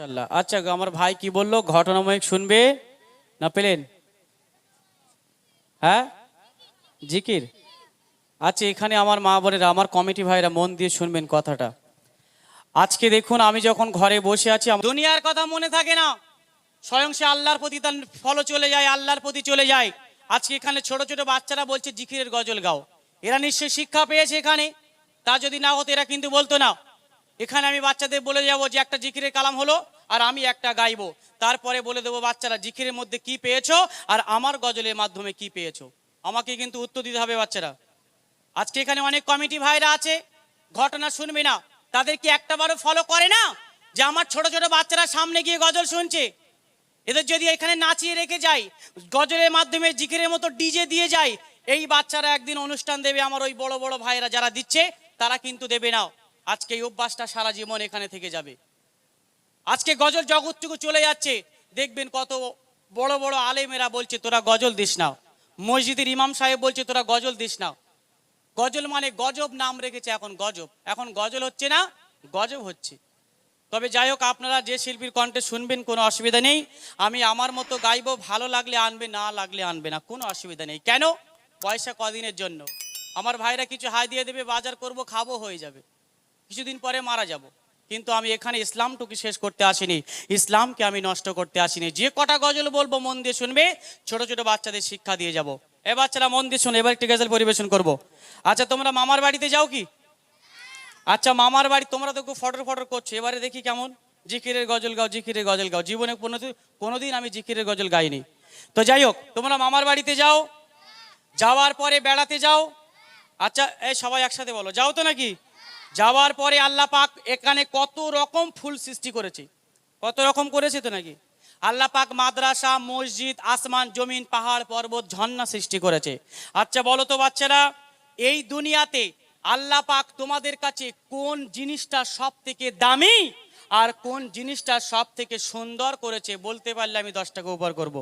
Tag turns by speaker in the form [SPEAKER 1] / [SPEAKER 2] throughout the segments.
[SPEAKER 1] মাশাল্লাহ আচ্ছা আমার ভাই কি বলল? ঘটনাময় শুনবে? না পেলেন? হ্যাঁ? জিকির? আচ্ছা এখানে আমার মা বোনেরা, আমার কমিটি ভাইরা মন দিয়ে শুনবেন কথাটা। আজকে দেখুন, আমি যখন ঘরে বসে আছি দুনিয়ার কথা মনে থাকে না। স্বয়ং সে আল্লাহর প্রতি তার ফলো চলে যায়, আল্লাহর প্রতি চলে যায়। আজকে এখানে ছোট ছোট বাচ্চারা বলছে, জিকিরের গজল গাও। এরা নিশ্চয়ই শিক্ষা পেয়েছে এখানে। তা যদি না হতো, এরা কিন্তু বলতো না। এখানে আমি বাচ্চাদের বলে যাব যে একটা জিকিরের কালাম হলো আর আমি একটা গাইবো। তারপরে বলে দেবো, বাচ্চারা জিকিরের মধ্যে কি পেয়েছ আর আমার গজলের মাধ্যমে কি পেয়েছ? আমাকে কিন্তু উত্তর দিতে হবে বাচ্চারা। আজকে এখানে অনেক কমিটি ভাইরা আছে, ঘটনা শুনবে না। তাদের কি একটাবারও ফলো করে না যে আমার ছোট ছোট বাচ্চারা সামনে গিয়ে গজল শুনছে? এদের যদি এখানে নাচিয়ে রেখে যাই, গজলের মাধ্যমে জিকিরের মতো ডিজে দিয়ে যায় এই বাচ্চারা একদিন অনুষ্ঠান দেবে আমার ওই বড় বড় ভাইরা যারা দিচ্ছে, তারা কিন্তু দেবে না। আজকে এই অভ্যাসটা সারা জীবন এখানে থেকে যাবে। আজকে গজল জগৎটুকু চলে যাচ্ছে। দেখবেন কত বড় বড় আলেমেরা বলছে, তোরা গজল দিস না। মসজিদের ইমাম সাহেব বলছে, তোরা গজল দিস না। গজল মানে গজব নাম রেখেছে এখন গজব। এখন গজল হচ্ছে না, গজব হচ্ছে। তবে যাই হোক, আপনারা যে শিল্পীর কণ্ঠে শুনবেন, কোনো অসুবিধা নেই। আমি আমার মতো গাইবো, ভালো লাগলে আনবে, না লাগলে আনবে না, কোনো অসুবিধা নেই। কেন? পয়সা কদিনের জন্য। আমার ভাইরা কিছু হাই দিয়ে দেবে, বাজার করব, খাব, হয়ে যাবে। কিছুদিন পরে মারা যাব। কিন্তু আমি এখানে ইসলামটুকু শেষ করতে আসিনি। ইসলামকে আমি নষ্ট করতে আসিনি। যে কটা গজল বলব মন দিয়ে শুনবে, ছোট ছোট বাচ্চাদের শিক্ষা দিয়ে যাব। এ বাচ্চারা মন দিয়ে শুনে, এবার একটি গজল পরিবেশন করব। আচ্ছা তোমরা মামার বাড়িতে যাও কি? আচ্ছা মামার বাড়ি, তোমরা তো খুব ফটর ফটর করছ। এবারে দেখি কেমন। জিকিরের গজল গাও, জিকিরের গজল গাও। জীবনে কোনো কোনোদিন আমি জিকিরের গজল গাইনি। তো যাই হোক, তোমরা মামার বাড়িতে যাও। যাওয়ার পরে বেড়াতে যাও। আচ্ছা এই সবাই একসাথে বলো। যাও তো নাকি? যাওয়ার পরে আল্লাহ পাক এখানে কত রকম ফুল সৃষ্টি করেছে। কত রকম করেছে তো নাকি? আল্লাহ পাক মাদ্রাসা, মসজিদ, আসমান, জমিন, পাহাড়, পর্বত, ঝর্ণা সৃষ্টি করেছে। আচ্ছা বলো তো বাচ্চারা, এই দুনিয়াতে আল্লাহ পাক তোমাদের কাছে কোন জিনিসটা সব থেকে দামি আর কোন জিনিসটা সব থেকে সুন্দর করেছে বলতে পারলে আমি দশ টাকা উপর করব।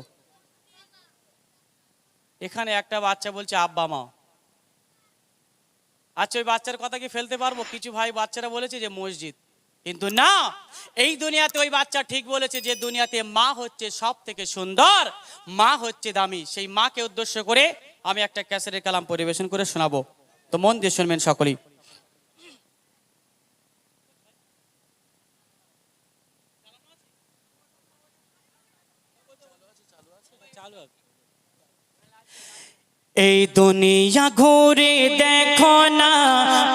[SPEAKER 1] এখানে একটা বাচ্চা বলছে, আব্বা, মা। আচ্ছা ওই বাচ্চার কথা কি ফেলতে পারব? কিছু ভাই বাচ্চারা বলেছে যে মসজিদ। কিন্তু না, এই দুনিয়াতে ওই বাচ্চা ঠিক বলেছে যে দুনিয়াতে মা হচ্ছে সব থেকে সুন্দর, মা হচ্ছে দামি। সেই মাকে উদ্দেশ্য করে আমি একটা ক্যাসেটের কালাম পরিবেশন করে শোনাবো। তো মন দিয়ে শুনবেন সকলেই। এই দুনিয়া ঘুরে দেখো না,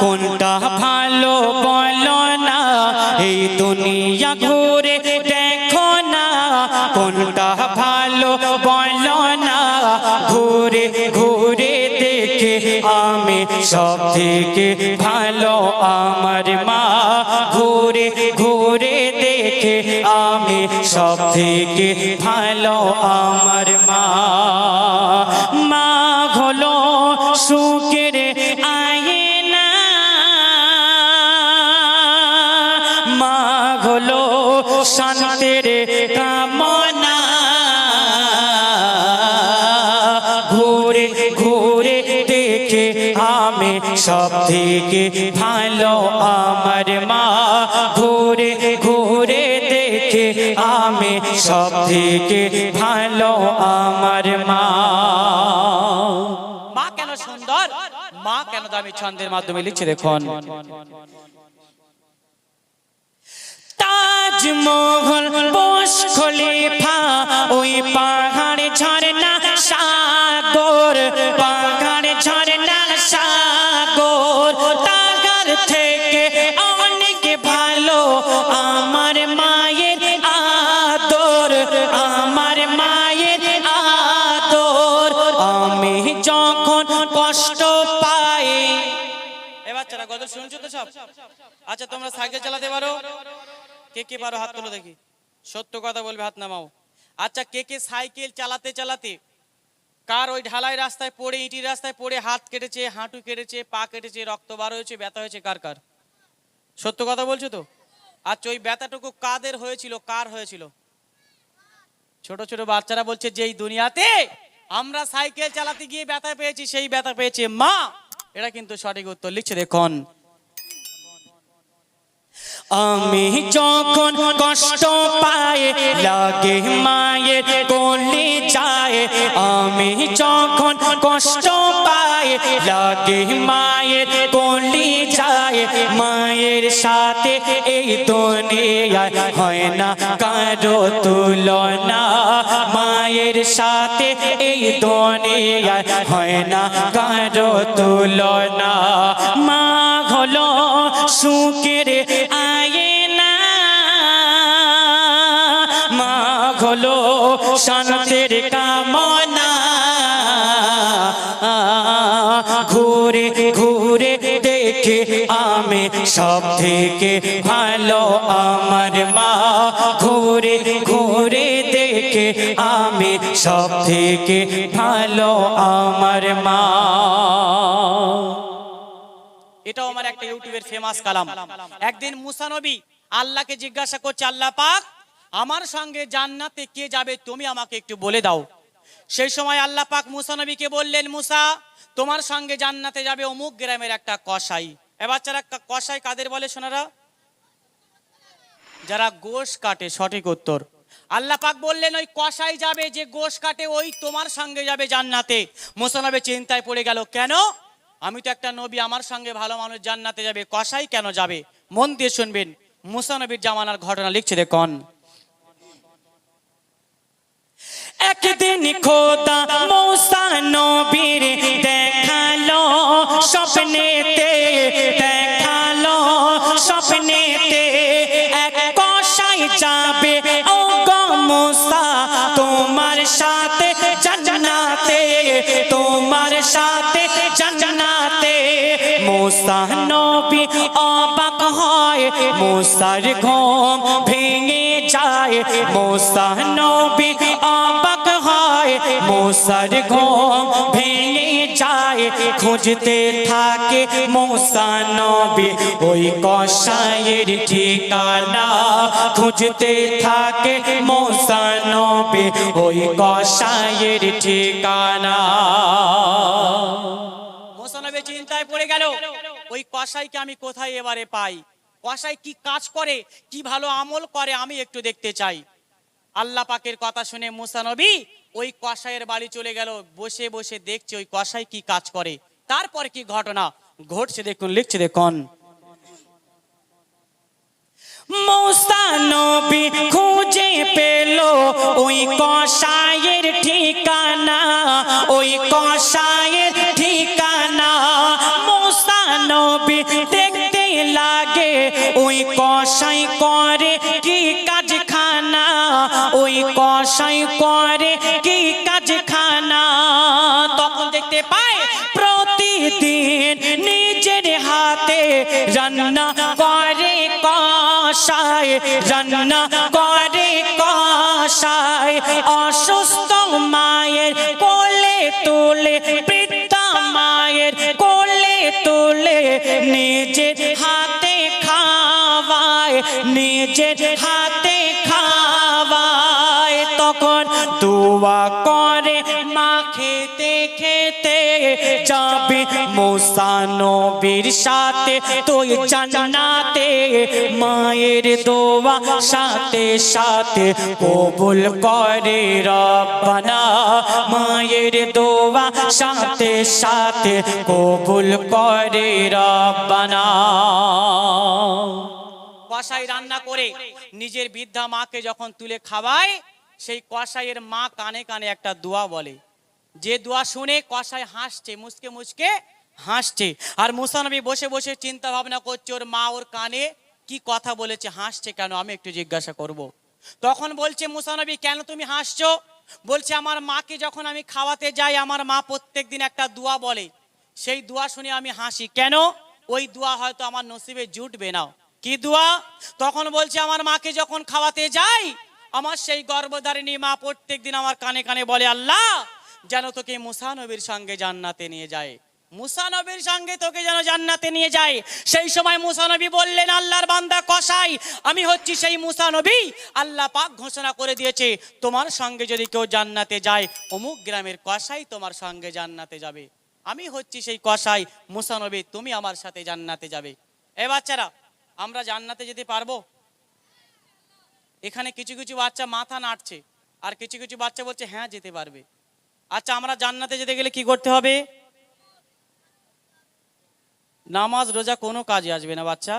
[SPEAKER 1] কোনটা ভালো বলো না। এই দুনিয়া ঘুরে দেখো না, কোনটা ভালো বলো না। ঘুরে ঘুরে দেখে আমি সব থেকে ভালো আমার মা। ঘুরে ঘুরে দেখে আমি সব থেকে ভালো আমার মা। সুখের আয়না। মা হলো শান্তির কামনা। ঘুরে ঘুরে দেখে আমি সব থেকে ভালো আমার মা। ঘুরে ঘুরে দেখে আমি সব থেকে ভালো আমার মা। কেন দামি ছন্দের মাধ্যমে লিখছে দেখুন। তাজমহল বস খলিফা ওই পাহাড় ঝরনা সাগর পাহাড় গজল শুনছো তো সব? আচ্ছা তোমরা সাইকেল চালাতে পারো? কে কে পারো হাত তুলো দেখি। সত্য কথা বলবে, হাত নামাও। আচ্ছা কে কে সাইকেল চালাতে চালাতে কার ওই ঢালাই রাস্তায় পড়ে রাস্তায় পড়ে, হাত কেটেছে, হাঁটু কেটেছে, পা কেটেছে, রক্ত বার হয়েছে, ব্যথা হয়েছে, কার কার? সত্য কথা বলছো তো? আচ্ছা ওই ব্যথাটুকু কাদের হয়েছিল, কার হয়েছিল? ছোট ছোট বাচ্চারা বলছে যে এই দুনিয়াতে আমরা সাইকেল চালাতে গিয়ে ব্যথা পেয়েছি, সেই ব্যথা পেয়েছে মা। এটা কিন্তু সঠিক উত্তর লিখছে। দেখুন আমি যখন কষ্ট পাই লাগে, মায়ের কোলে যায়, আমি যখন কষ্ট পাই লাগে, মায়ের কোলে যায়, মায়ের সাথে এই দুনিয়ায় হয় না কারও তুলনা। মায়ের সাথে এই দুনিয়ায় হয় না কারও তুলনা। মা হলো সুখের আয়না কামনা ঘুরে ঘুরে দেখে আমি সব থেকে ভালো আমার মা। ঘুরে ঘুরে দেখে আমি সব থেকে ভালো আমার মা। এটাও আমার একটা ইউটিউবের ফেমাস কালাম। একদিন মুসা নবী আল্লাহকে জিজ্ঞাসা করছে, আল্লাহ পাক আমার সঙ্গে জান্নাতে কে যাবে তুমি আমাকে একটু বলে দাও। সেই সময় আল্লাহ পাক মুসা নবীকে বললেন, মুসা, তোমার সঙ্গে জান্নাতে যাবে অমুক গ্রামের একটা কসাই। এবার বাচ্চারা কা- কসাই কাদের বলে সোনারা যারা গোশ কাটে, সঠিক উত্তর। আল্লাহ পাক বললেন, ওই কসাই যাবে যে গোশ কাটে, ওই তোমার সঙ্গে যাবে জান্নাতে। মুসানবে চিন্তায় পড়ে গেল, কেন? আমি তো একটা নবী, আমার সঙ্গে ভালো মানুষ জান্নাতে যাবে, কসাই কেন যাবে? মন দিয়ে শুনবেন মুসানবীর জামানার ঘটনা লিখছে দেখুন। একদিন খোদা মৌসা নবীর দেখাল, স্বপ্নেতে দেখাল, স্বপ্নেতে এক কষাই যাবে। ও গো মৌসা, তোমার সাথে মৌসা নবী অবাক হয়, মৌসার ঘুম ভেঙে যায়। মৌসা নবী অবাক হয়, মৌসার ঘুম ভেঙে যায়। খুঁজতে থাকে মৌসা নবী ওই কষায়ের ঠিকানা। খুঁজতে থাকে মৌসা নবী ওই কষায়ের ঠিকানা। চিন্তায় পড়ে গেল, ওই কসাইকে আমি কোথায় এবারে পাই? কসাই কি কাজ করে, কি ভালো আমল করে, আমি একটু দেখতে চাই। আল্লাহ পাকের কথা শুনে মুসানবী ওই কসাইয়ের বাড়ি চলে গেল, বসে বসে দেখছে ওই কসাই কি কাজ করে। তারপর কি ঘটনা? ঘটছে দেখুন, লিখছে দেখুন। মৌসানবী খুঁজে পেল ওই কসাইয়ের ঠিকানা, ওই কসাইয়ের কসাই করে কি কাজ খানা ওই কসাই করে কি কাজ খানা তখন দেখতে পায় প্রতিদিন নিজের হাতে রান্না করে কষায় রান্না করে কষায় অসুস্থ মায়ের কোলে তোলে বৃদ্ধা নিজের হাতে খাওয়ায় তখন দোয়া করে মা খেতে খেতে যাবে মোসানবীর সাথে, তুই জান্নাতে মায়ের দোয়া সাথে সাথে কবুল করে রব্বানা। মায়ের দোয়া সাথে সাথে কবুল করে রব্বানা। কষাই রান্না করে নিজের বৃদ্ধা মাকে যখন তুলে খাওয়ায়, সেই কষাইয়ের মা কানে কানে একটা দোয়া বলে। যে দোয়া শুনে কষাই হাসছে মুসকে মুসকে হাসছে। আর মুসানবী বসে বসে চিন্তা ভাবনা করছে, ওর মা ওর কানে কি কথা বলেছে, হাসছে কেন? আমি একটু জিজ্ঞাসা করব। তখন বলছে মুসানবী কেন তুমি হাসছো? বলছে, আমার মাকে যখন আমি খাওয়াতে যাই, আমার মা প্রত্যেক দিন একটা দোয়া বলে। সেই দোয়া শুনে আমি হাসি। কেন? ওই দোয়া হয়তো আমার নসিবে জুটবে না। কি দোয়া? তখন বলছে, আমার মাকে যখন খাওয়াতে যাই, আমার সেই গর্ভধারিণী মা প্রত্যেক দিন আমার কানে কানে বলে, আল্লাহ, যেন তোকে মুসানবীর সঙ্গে জান্নাতে নিয়ে যায়। মুসানবীর সঙ্গে তোকে যেন জান্নাতে নিয়ে যায়। সেই সময় মুসানবী বললেন, আল্লাহর বান্দা কসাই। আমি হচ্ছি সেই মুসানবী আল্লাহ পাক ঘোষণা করে দিয়েছে, তোমার সঙ্গে যদি কেউ জান্নাতে যায়, অমুক গ্রামের কসাই তোমার সঙ্গে জান্নাতে যাবে। আমি হচ্ছি সেই কসাই মুসানবী তুমি আমার সাথে জান্নাতে যাবে। এ বাচ্চারা আমরা জান্নাতে যেতে পারব? এখানে কিছু কিছু বাচ্চা মাথা নাড়ছে, আর কিছু কিছু বাচ্চা বলছে হ্যাঁ যেতে পারবে। আচ্ছা আমরা জান্নাতে যেতে গেলে কি করতে হবে? নামাজ, রোজা কোনো কাজে আসবে না বাচ্চা।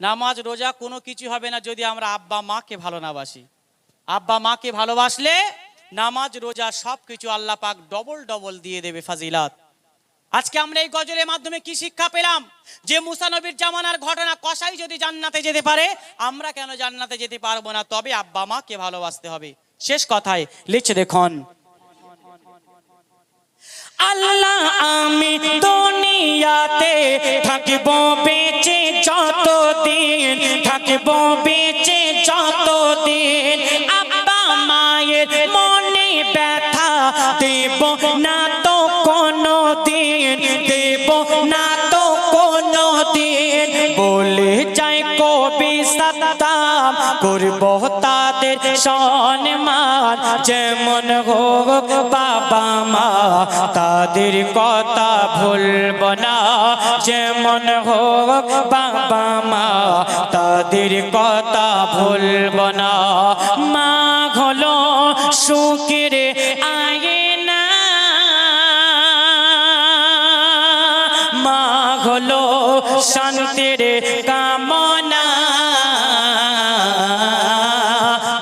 [SPEAKER 1] নামাজ, রোজা কোনো কিছু হবে না যদি আমরা আব্বা মাকে ভালো না বাসি। আব্বা মাকে ভালোবাসলে নামাজ, রোজা সব কিছু আল্লাহ পাক ডবল ডবল দিয়ে দেবে ফাজিলাত। আজকে আমরা এই গজলের মাধ্যমে কি শিক্ষা পেলাম? যে মুসানবীর জামানার ঘটনা কষাই যদি জান্নাতে যেতে পারে, আমরা কেন জান্নাতে যেতে পারব না? তবে আব্বা মাকে ভালোবাসতে হবে। শেষ কথায় লিখছে দেখুন। আল্লাহ, আমি দুনিয়াতে থাকিব বেঁচে যতদিন, থাকিব বেঁচে যতদিন। আব্বা মায়ের মনে ব্যথা দিন দেব না তো দিন বলে কবি সাতাম করব তাদের সম্মান। যেমন হোক বাবা মা, তাদের কথা ভুলব না। যেমন হোক বাবা মা, তাদের কথা ভুলব না। মা হলো সুখের শান্তির কামনা।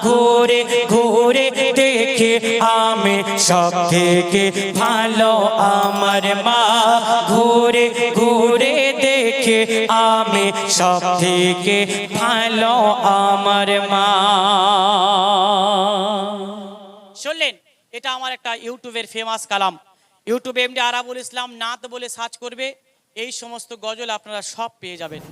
[SPEAKER 1] ঘুরে ঘুরে দেখে আমি সব থেকে ভালো আমার মা। ঘুরে ঘুরে দেখে আমি সব থেকে ভালো আমার মা। শুনলেন, এটা আমার একটা ইউটিউবের ফেমাস কালাম। ইউটিউবে এমডি আরাবুল ইসলাম নাত বলে সার্চ করবে। এই সমস্ত গজল আপনারা সব পেয়ে যাবেন।